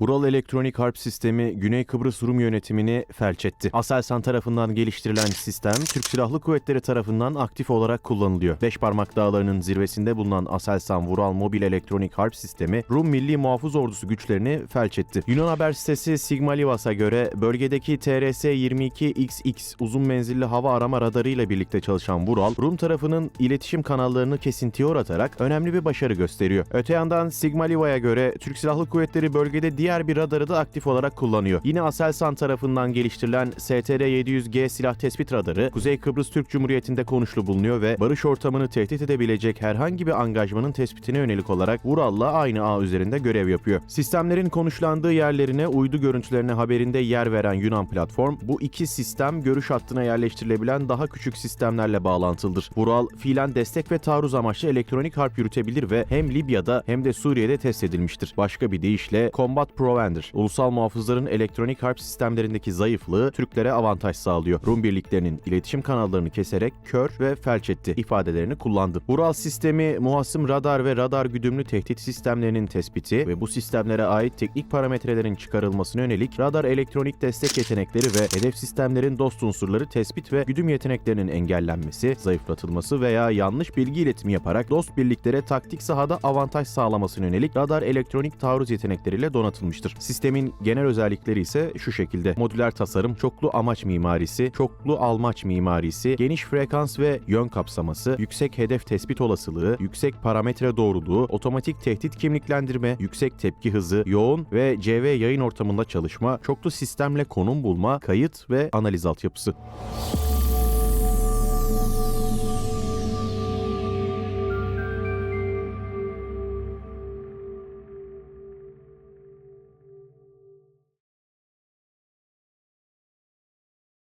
Ural Elektronik Harp Sistemi Güney Kıbrıs Rum yönetimini felç etti. Aselsan tarafından geliştirilen sistem Türk Silahlı Kuvvetleri tarafından aktif olarak kullanılıyor. Beşparmak Dağları'nın zirvesinde bulunan Aselsan Vural Mobil Elektronik Harp Sistemi Rum Milli Muhafız Ordusu güçlerini felç etti. Yunan haber sitesi Sigma Livas'a göre bölgedeki TRS-22XX uzun menzilli hava arama radarı ile birlikte çalışan Vural, Rum tarafının iletişim kanallarını kesintiye uğratarak önemli bir başarı gösteriyor. Öte yandan Sigma Liva'ya göre Türk Silahlı Kuvvetleri bölgede diğer bir radarı da aktif olarak kullanıyor. Yine Aselsan tarafından geliştirilen STR-700G silah tespit radarı Kuzey Kıbrıs Türk Cumhuriyeti'nde konuşlu bulunuyor ve barış ortamını tehdit edebilecek herhangi bir angajmanın tespitine yönelik olarak Vural'la aynı ağ üzerinde görev yapıyor. Sistemlerin konuşlandığı yerlerine uydu görüntülerine haberinde yer veren Yunan platform bu iki sistem görüş hattına yerleştirilebilen daha küçük sistemlerle bağlantılıdır. Vural fiilen destek ve taarruz amaçlı elektronik harp yürütebilir ve hem Libya'da hem de Suriye'de test edilmiştir. Başka bir deyişle Combat Provender, ulusal muhafızların elektronik harp sistemlerindeki zayıflığı Türklere avantaj sağlıyor. Rum birliklerinin iletişim kanallarını keserek kör ve felç etti ifadelerini kullandı. Vural sistemi muhasım radar ve radar güdümlü tehdit sistemlerinin tespiti ve bu sistemlere ait teknik parametrelerin çıkarılmasına yönelik radar elektronik destek yetenekleri ve hedef sistemlerin dost unsurları tespit ve güdüm yeteneklerinin engellenmesi, zayıflatılması veya yanlış bilgi iletimi yaparak dost birliklere taktik sahada avantaj sağlamasına yönelik radar elektronik taarruz yetenekleriyle donatılmıştır. Sistemin genel özellikleri ise şu şekilde. Modüler tasarım, çoklu amaç mimarisi, çoklu almaç mimarisi, geniş frekans ve yön kapsaması, yüksek hedef tespit olasılığı, yüksek parametre doğruluğu, otomatik tehdit kimliklendirme, yüksek tepki hızı, yoğun ve CV yayın ortamında çalışma, çoklu sistemle konum bulma, kayıt ve analiz altyapısı.